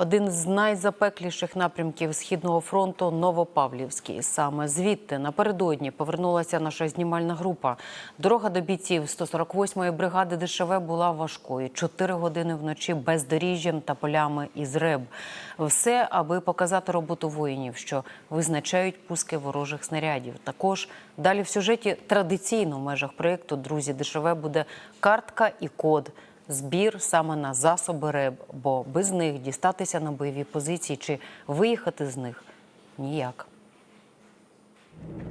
Один з найзапекліших напрямків східного фронту Новопавлівський. Саме звідти напередодні повернулася наша знімальна група. Дорога до бійців 148-ї бригади ДШВ була важкою. Чотири години вночі бездоріжжям та полями із реб. Все, аби показати роботу воїнів, що визначають пуски ворожих снарядів. Також далі в сюжеті традиційно в межах проєкту Друзі ДШВ буде картка і код. Збір саме на засоби РЕБ, бо без них дістатися на бойові позиції чи виїхати з них ніяк.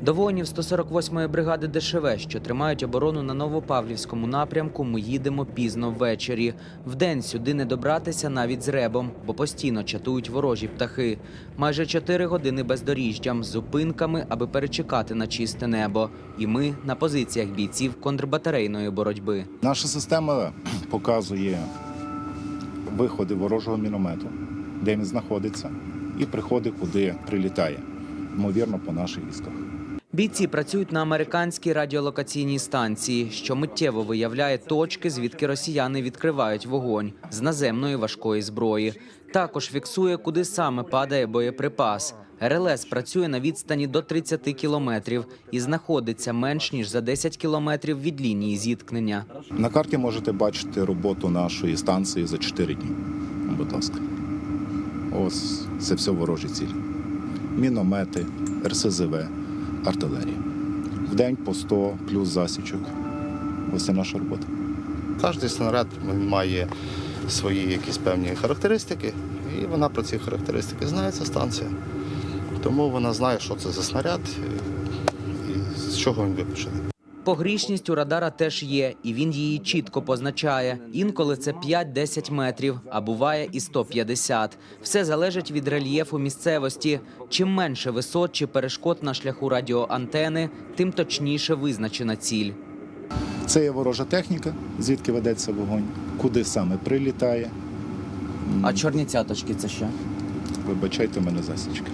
До воїнів 148-ї бригади ДШВ, що тримають оборону на Новопавлівському напрямку, ми їдемо пізно ввечері. Вдень сюди не добратися навіть з ребом, бо постійно чатують ворожі птахи. Майже чотири години бездоріжжям з зупинками, аби перечекати на чисте небо. І ми на позиціях бійців контрбатарейної боротьби. Наша система показує виходи ворожого міномету, де він знаходиться, і приходи, куди прилітає, ймовірно, по наших військах. Бійці працюють на американській радіолокаційній станції, що миттєво виявляє точки, звідки росіяни відкривають вогонь з наземної важкої зброї. Також фіксує, куди саме падає боєприпас. РЛС працює на відстані до 30 кілометрів і знаходиться менш ніж за 10 кілометрів від лінії зіткнення. На карті можете бачити роботу нашої станції за 4 дні. Будь ласка. Ось це все ворожі цілі. Міномети, РСЗВ, артилерія. В день по 100 плюс засічок. Ось це наша робота. Кожен снаряд має свої якісь певні характеристики, і вона про ці характеристики знає ця станція. Тому вона знає, що це за снаряд і з чого він випущений. Погрішність у радара теж є, і він її чітко позначає. Інколи це 5-10 метрів, а буває і 150. Все залежить від рельєфу місцевості. Чим менше висот чи перешкод на шляху радіоантени, тим точніше визначена ціль. Це є ворожа техніка, звідки ведеться вогонь, куди саме прилітає. А чорні цяточки це що? Вибачайте мене засічки.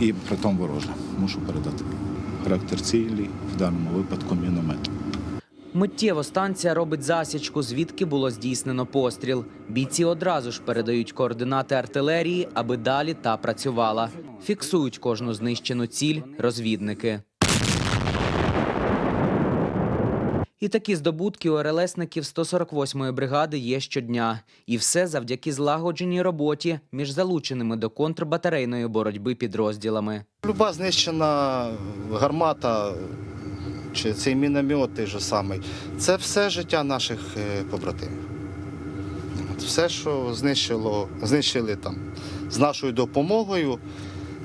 І притом ворожа. Мушу передати. Характер цілі в даному випадку міномет. Миттєво станція робить засічку, звідки було здійснено постріл. Бійці одразу ж передають координати артилерії, аби далі та працювала. Фіксують кожну знищену ціль розвідники. І такі здобутки у РЛСників 148-ї бригади є щодня. І все завдяки злагодженій роботі між залученими до контрбатарейної боротьби підрозділами. Люба знищена гармата чи цей міномет той же самий, це все життя наших е, побратимів. Все, що знищило, знищили там з нашою допомогою,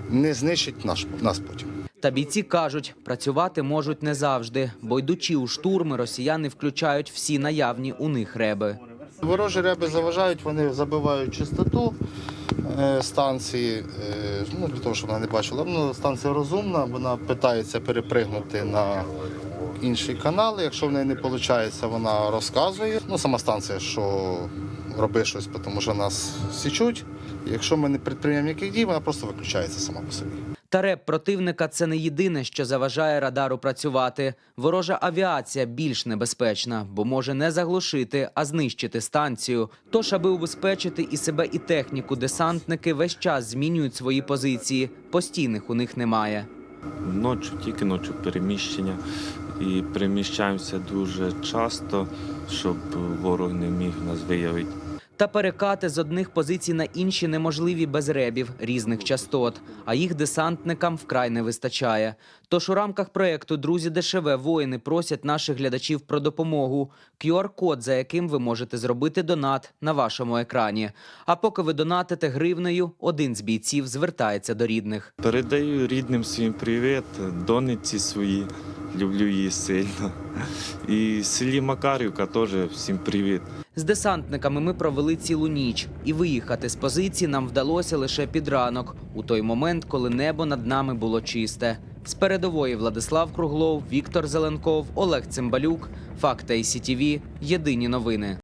не знищить наш, нас потім. Та бійці кажуть, працювати можуть не завжди, бо йдучи у штурми, росіяни включають всі наявні у них реби. Ворожі реби заважають, вони забивають чистоту е, станції, е, ну, для того, щоб вона не бачила. Ну, станція розумна, вона питається перепригнути на інший канал. Якщо в неї не виходить, вона розказує. Ну, сама станція, що роби щось, тому що нас січуть. Якщо ми не предприймемо ніяких дій, вона просто виключається сама по собі. Та реп противника це не єдине, що заважає радару працювати. Ворожа авіація більш небезпечна, бо може не заглушити, а знищити станцію. Тож, аби убезпечити і себе, і техніку, десантники весь час змінюють свої позиції. Постійних у них немає. Ночі, тільки ночі переміщення. І переміщаємося дуже часто, щоб ворог не міг нас виявити. Та перекати з одних позицій на інші неможливі без ребів різних частот, а їх десантникам вкрай не вистачає. Тож у рамках проекту Друзі ДШВ воїни просять наших глядачів про допомогу. QR-код, за яким ви можете зробити донат на вашому екрані. А поки ви донатите гривнею, один з бійців звертається до рідних. Передаю рідним своїм привіт, дониці свої, люблю її сильно. І селі Макарівка теж всім привіт. З десантниками ми провели цілу ніч, і виїхати з позиції нам вдалося лише під ранок, у той момент, коли небо над нами було чисте. З передової Владислав Круглов, Віктор Зеленков, Олег Цимбалюк, Факта і Сітіві. Єдині новини.